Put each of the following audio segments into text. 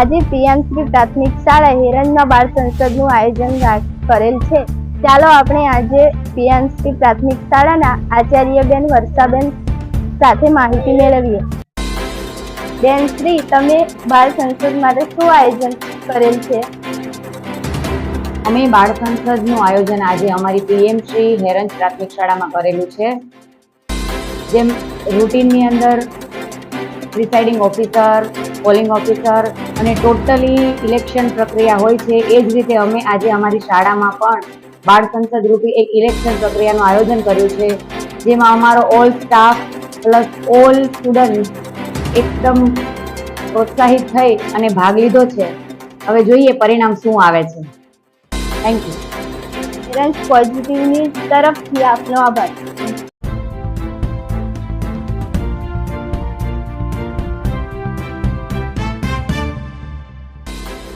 આજે પીએમશ્રી પ્રાથમિક શાળા હિરણમાં બાળ સંસદનું આયોજન કરેલ છે. ચાલો આપણે આજે પીએમશ્રી પ્રાથમિક શાળાના આચાર્યબેન વર્ષાબેન સાથે માહિતી મેળવીએ. બેન શ્રી, તમે બાળ સંસદ માટે શું આયોજન કરેલ છે? અમે બાળ સંસદનું આયોજન આજે અમારી પીએમ શ્રી હેરંજ પ્રાથમિક શાળામાં કરેલું છે. જેમ રૂટીનની અંદર પ્રિસાઇડિંગ ઓફિસર પોલિંગ ઓફિસર અને ટોટલી ઇલેક્શન પ્રક્રિયા હોય છે, એ જ રીતે અમે આજે અમારી શાળામાં પણ બાળ સંસદ રૂપી એક ઇલેક્શન પ્રક્રિયાનું આયોજન કર્યું છે, જેમાં અમારો all staff plus all student એકદમ પ્રોત્સાહિત થઈ અને ભાગ લીધો છે. હવે જોઈએ પરિણામ શું આવે છે. થેન્ક યુ પોઝિટિવની તરફથી આપનો આભાર.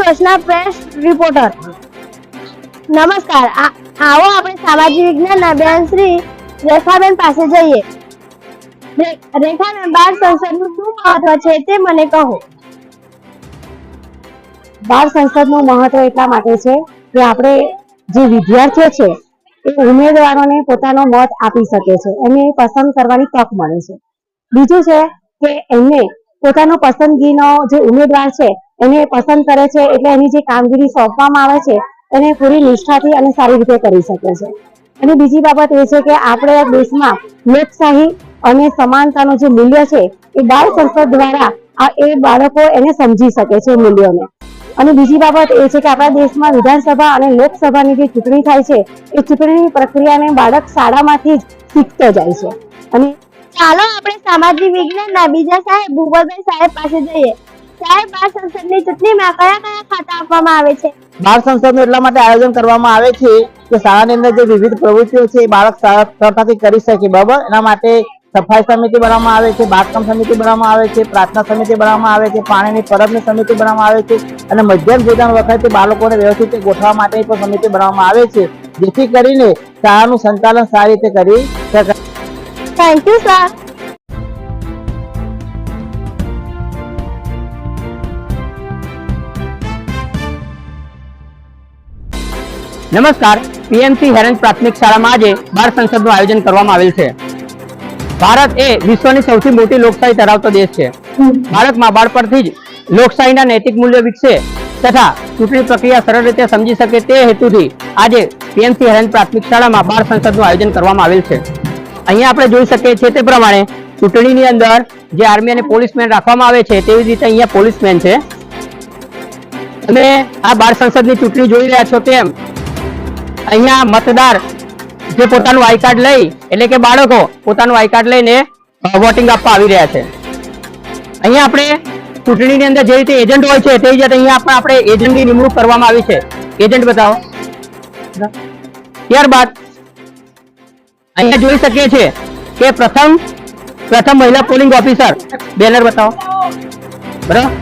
પ્રશ્ન પ્રેસ રિપોર્ટર. નમસ્કાર આવો આપણે સામાજિક વિજ્ઞાનના બેન રેખાબેન પાસે જઈએ. રેખાબેન, બાળ સંસદનું શું મહત્વ છે તે મને કહો. બાળ સંસદનું મહત્વ એટલા માટે છે કે આપણે જે વિદ્યાર્થીઓ છે એ ઉમેદવારોને પોતાનો મત આપી શકે છે. એમને પસંદ કરવાની તક મળે છે. બીજું છે કે એમને પોતાનો પસંદગીનો જે ઉમેદવાર છે એને પસંદ કરે છે એટલે એની જે કામગીરી સોંપવામાં આવે છે, એને પૂરી નિષ્ઠાથી અને સારી રીતે કરી શકે છે. અને બીજી બાબત એ છે કે આપણે દેશમાં લોકશાહી અને સમાનતાનો જે મૂલ્ય છે, એ બાળ સંસદ દ્વારા એ બાળકો એને સમજી શકે છે મૂલ્યોને. અને બીજી બાબત એ છે કે આપણા દેશમાં વિધાનસભા અને લોકસભાની જે ચૂંટણી થાય છે, એ ચૂંટણીની પ્રક્રિયાને બાળક શાળામાંથી જ શીખતો જાય છે. અને ચાલો આપણે સામાજિક વિજ્ઞાનના બીજા સાહેબ ભૂગોળભાઈ સાહેબ પાસે જઈએ. સાહેબ બાળ સંસદની ચૂંટણીમાં કયા કયા ખાતા આપવામાં આવે છે? બાળ સંસદનું એટલા માટે આયોજન કરવામાં આવે છે કે શાળાની અંદર જે વિવિધ પ્રવૃત્તિઓ છે એ બાળક સરળતાથી કરી શકે બરાબર? એના માટે સફાઈ સમિતિ બનાવવામાં આવે છે બાગકામ સમિતિ બનાવવામાં આવે છે પ્રાર્થના સમિતિ બનાવવામાં આવે છે પાણીની પરબની સમિતિ બનાવવામાં આવે છે અને મધ્યાહન ભોજન વખતે બાળકોને વ્યવસ્થિત ગોઠવવા માટે પણ સમિતિ બનાવવામાં આવે છે. જેથી કરીને શાળાનું સંચાલન સારી રીતે કરી શકાય. થેન્ક યુ સર નમસ્કાર, પીએમસી હેરંજ પ્રાથમિક શાળામાં આજે બાળ સંસદનું આયોજન કરવામાં આવેલ છે. ભારત એ વિશ્વની સૌથી મોટી લોકશાહી ધરાવતો દેશ છે. ભારતમાં બાળપણથી જ લોકશાહીના નૈતિક મૂલ્યો વિકસે તથા ચૂંટણી પ્રક્રિયા સરળ રીતે સમજી શકે તે હેતુથી આજે પીએમસી હેરંજ પ્રાથમિક શાળામાં બાળ સંસદનું આયોજન કરવામાં આવેલ છે. અહીંયા આપણે જોઈ શકીએ છીએ તે પ્રમાણે ચૂંટણીની અંદર જે આર્મી અને પોલીસમેન રાખવામાં આવે છે તેવી રીતે અહીંયા પોલીસમેન છે. તમે આ બાળ સંસદની ચૂંટણી જોઈ રહ્યા છો તેમ અહીંયા મતદાર જે પોતાનું આઈ કાર્ડ લઈ, એટલે કે બાળકો પોતાનું આઈ કાર્ડ લઈને વોટિંગ આપવા આવી રહ્યા છે. અહીંયા આપણે ચૂંટણીની અંદર જે રીતે એજન્ટ હોય છે, તે રીતે અહીંયા પણ આપણે એજન્ટની નિમણૂક કરવામાં આવી છે. એજન્ટ બતાવો. ત્યારબાદ અહીંયા જોઈ શકીએ છીએ કે પ્રથમ પ્રથમ મહિલા પોલિંગ ઓફિસર બેનર બતાવો. બરાબર?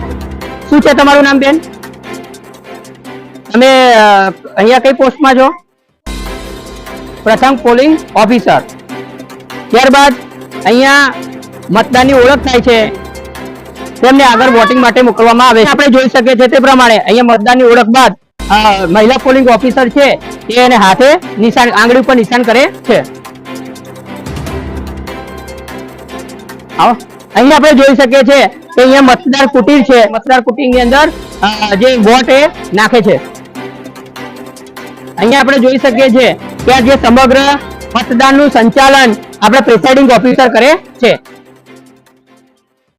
શું છે તમારું નામ બેન? તમે અહીંયા કઈ પોસ્ટમાં છો? પ્રથમ પોલિંગ ઓફિસર ત્યારબાદ અહીંયા મતદારની ઓળખ થાય છે. તેમને આગળ વોટિંગ માટે મોકલવામાં આવે આપણે જોઈ શકીએ છીએ તે પ્રમાણે અહીંયા મતદારની ઓળખ બાદ મહિલા પોલિંગ ઓફિસર છે તે એને હાથે નિશાન, આંગળી ઉપર નિશાન કરે છે. અહીંયા આપણે જોઈ શકીએ છીએ કે અહીંયા મતદાર કુટીર છે. મતદાર કુટીરની અંદર જે વોટ એ નાખે છે. અહીંયા આપણે જોઈ શકીએ છીએ કે આ જે સમગ્ર મતદાનનું સંચાલન આપણે પ્રિસાઇડિંગ ઓફિસર કરે છે.